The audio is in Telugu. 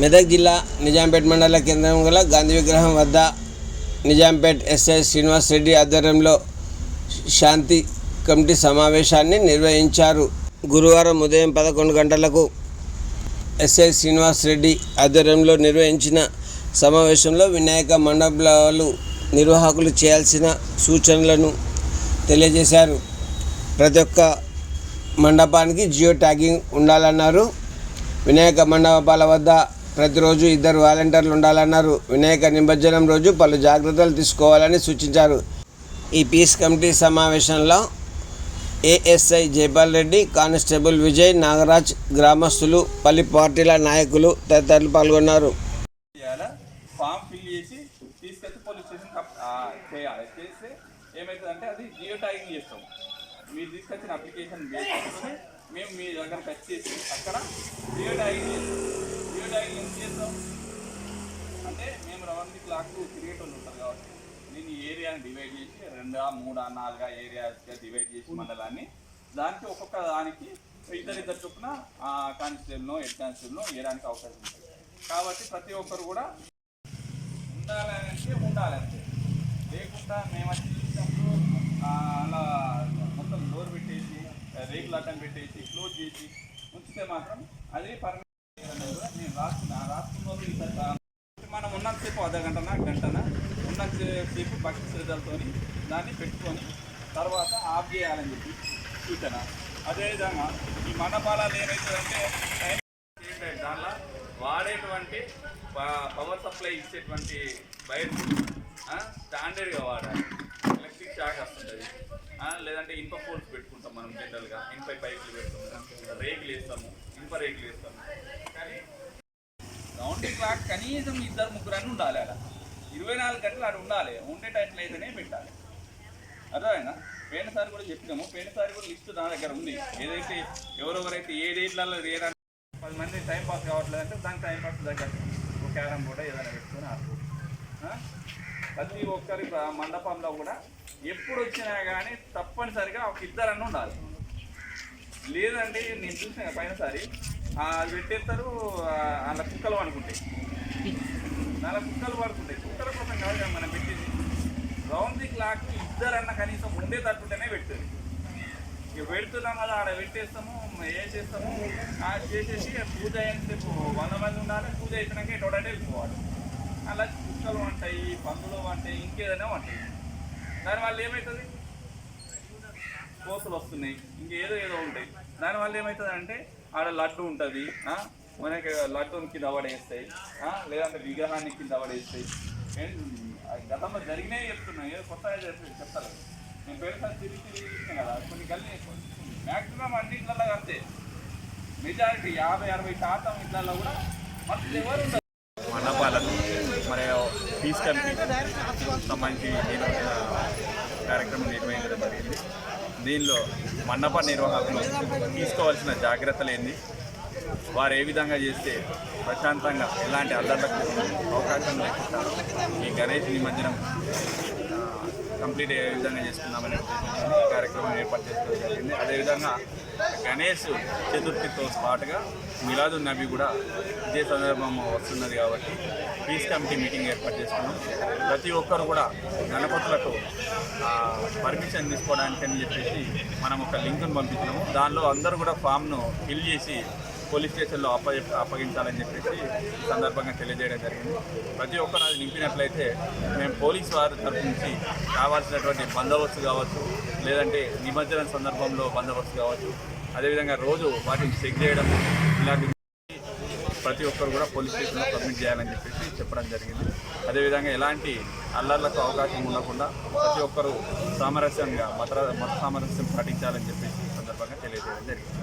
మెదక్ జిల్లా నిజాంపేట్ మండల కేంద్రం గల గాంధీ విగ్రహం వద్ద నిజాంపేట్ ఎస్ఐ శ్రీనివాస్ రెడ్డి ఆధ్వర్యంలో శాంతి కమిటీ సమావేశాన్ని నిర్వహించారు. గురువారం ఉదయం పదకొండు గంటలకు ఎస్ఐ శ్రీనివాస్ రెడ్డి ఆధ్వర్యంలో నిర్వహించిన సమావేశంలో వినాయక మండపాలు నిర్వాహకులు చేయాల్సిన సూచనలను తెలియజేశారు. ప్రతి ఒక్క మండపానికి జియో ట్యాగింగ్ ఉండాలన్నారు. వినాయక మండపాల వద్ద ప్రతిరోజు ఇద్దరు వాలంటీర్లు ఉండాలన్నారు. వినాయక నిమజ్జనం రోజు పలు జాగ్రత్తలు తీసుకోవాలని సూచించారు. ఈ పీస్ కమిటీ సమావేశంలో ఏఎస్ఐ జైపాల్ రెడ్డి కానిస్టేబుల్ విజయ్ నాగరాజ్ గ్రామస్తులు పలు పార్టీల నాయకులు తదితరులు పాల్గొన్నారు. ఫామ్ ఫిల్ చేసి తీసుకొచ్చి పోలీస్ స్టేషన్ చేయాలి. చేస్తే ఏమవుతుందంటే అది జియో ట్యాగింగ్ చేస్తాం. మీరు తీసుకొచ్చిన అప్లికేషన్ మేము మీ దగ్గరకు వచ్చేసి అక్కడ జియో ట్యాగింగ్ చేస్తాం. జియో ఏం చేస్తాం అంటే మేము రౌండ్ క్లాక్ క్రియేటర్లు ఉంటారు కాబట్టి దీన్ని ఏరియాని డివైడ్ చేసి రెండా మూడా నాలుగా ఏరియాస్గా డివైడ్ చేసి మండలాన్ని దానికి ఒక్కొక్క దానికి ఇద్దరిద్దరు చొప్పున కానిస్టేబుల్నో హెడ్ కానిస్టేబుల్నో వేయడానికి అవకాశం ఉంటుంది కాబట్టి ప్రతి ఒక్కరు కూడా ఉండాలంటే ఉండాలంటే లేకుండా మేము వచ్చి చూసినప్పుడు అలా మొత్తం డోర్ పెట్టేసి రేకులు అడ్డం పెట్టేసి క్లోజ్ చేసి ఉంచితే మాత్రం అది పర్మిషన్ మనం ఉన్నంతసేపు అర్ధ గంటన గంటనా? ఉన్నంతసేపు భక్తి శ్రద్ధలతో దాన్ని పెట్టుకొని తర్వాత ఆఫ్ చేయాలని చెప్పి సూచన. అదేవిధంగా ఈ మండపాలాలు ఏమవుతుందంటే ఏంటంటే దానిలో వాడేటువంటి ప- పవర్ సప్లై ఇచ్చేటువంటి వైర్ స్టాండర్డ్గా వాడాలి. ఎలక్ట్రిక్ షాక్ వస్తుంటుంది. లేదంటే ఇన్ప పోల్స్ పెట్టుకుంటాం మనం జనరల్గా. ఇనుప పైపులు పెట్టుకుంటాం. రేకులు వేస్తాము ఇనుప రేకులు వేస్తాము కానీ రౌండ్ క్లాక్ కనీసం ఇద్దరు ముగ్గురు అని ఉండాలి అలా. ఇరవై నాలుగు గంటలు అక్కడ ఉండాలి. ఉండేటట్లయితేనే పెట్టాలి. అర్థమైనా పోయినసారి కూడా చెప్పినాము. పోయినసారి కూడా లిస్ట్ నా దగ్గర ఉంది. ఏదైతే ఎవరెవరైతే ఏ డేట్లలో ఏదైనా పది మంది టైం పాస్ కావట్లేదు అంటే దానికి టైం పాస్ దగ్గర ఒక క్యారమ్ బోర్డ్ ఏదైనా పెట్టుకొని ఆడుకోవచ్చు ప్రతి ఒక్కరి మండపంలో కూడా ఎప్పుడు వచ్చినా కానీ తప్పనిసరిగా ఒక ఇద్దరన్నా ఉండాలి. లేదంటే నేను చూసిన పైనసారి అది పెట్టేస్తారు అలా కుక్కలు పడుకుంటాయి అలా కుక్కలు పడుకుంటాయి కుక్కల కోసం కాదు కదా మనం పెట్టేది. రౌండ్ ది క్లాక్ ఇద్దరన్నా కనీసం ఉండే ఉండేటట్టుంటేనే పెట్టేది ఇక పెడుతున్నాం కదా ఆడ పెట్టేస్తాము ఏం చేస్తాము ఆ చేసేసి పూజ అయినంతసేపు వంద మంది ఉండాలి పూజ అయిపోయినాక ఎటువంటి వెళ్ళిపోవాలి. అలా కుక్కలు ఉంటాయి పందులు ఉంటాయి ఇంకేదైనా ఉంటాయి దానివల్ల ఏమవుతుంది కోతులు వస్తున్నాయి ఇంకేదో ఏదో ఉంటాయి. దానివల్ల ఏమవుతుందంటే ఆడ లడ్డు ఉంటుంది మనకి లడ్డూని కింద పడేస్తాయి లేదంటే విగ్రహాన్ని కింద పడేస్తాయి. గతంలో జరిగినాయి చెప్తున్నాయి కొత్తగా చెప్పి చెప్తారు. నేను పేరుసారి తిరిగి తిరిగి కదా కొన్ని గల్లీ మ్యాక్సిమం అన్ని ఇళ్ళల్లో అంతే. మెజారిటీ యాభై అరవై శాతం ఇళ్ళల్లో కూడా మస్తు ఎవరు ఉండరు. మండపాలను మరి పీస్ కమిటీ సంబంధించి కార్యక్రమం నిర్వహించడం జరిగింది. దీనిలో మండప నిర్వాహకులు తీసుకోవాల్సిన జాగ్రత్తలు ఏంది వారు ఏ విధంగా చేస్తే ప్రశాంతంగా ఎలాంటి అల్లర్లకు అవకాశం లేకుండా ఈ గణేష్ నిమజ్జనం కంప్లీట్ అయ్యే విధంగా చేసుకుందామనే ఉద్దేశంతో ఈ కార్యక్రమం ఏర్పాటు చేసుకోవడం జరిగింది. అదేవిధంగా గణేష్ చతుర్థితో పాటుగా మిలాదు నబీ కూడా ఇదే సందర్భం వస్తున్నది కాబట్టి పీస్ కమిటీ మీటింగ్ ఏర్పాటు చేసుకున్నాం. ప్రతి ఒక్కరు కూడా గణపతులకు పర్మిషన్ తీసుకోవడానికి అని చెప్పేసి మనం ఒక లింక్ను పంపించినాము. దానిలో అందరూ కూడా ఫామ్ను ఫిల్ చేసి పోలీస్ స్టేషన్లో అప్ప అప్పగించాలని చెప్పేసి సందర్భంగా తెలియజేయడం జరిగింది. ప్రతి ఒక్కరు అది నింపినట్లయితే మేము పోలీస్ వారి తరఫు నుంచి కావాల్సినటువంటి బందోబస్తు కావచ్చు లేదంటే నిమజ్జనం సందర్భంలో బందోబస్తు కావచ్చు అదేవిధంగా రోజు వాటిని చెక్ చేయడం ఇలాంటి ప్రతి ఒక్కరు కూడా పోలీస్ స్టేషన్లో సబ్మిట్ చేయాలని చెప్పేసి చెప్పడం జరిగింది. అదేవిధంగా ఎలాంటి అల్లర్లకు అవకాశం ఉండకుండా ప్రతి ఒక్కరు సామరస్యంగా మత మత సామరస్యం పాటించాలని చెప్పేసి సందర్భంగా తెలియజేయడం జరిగింది.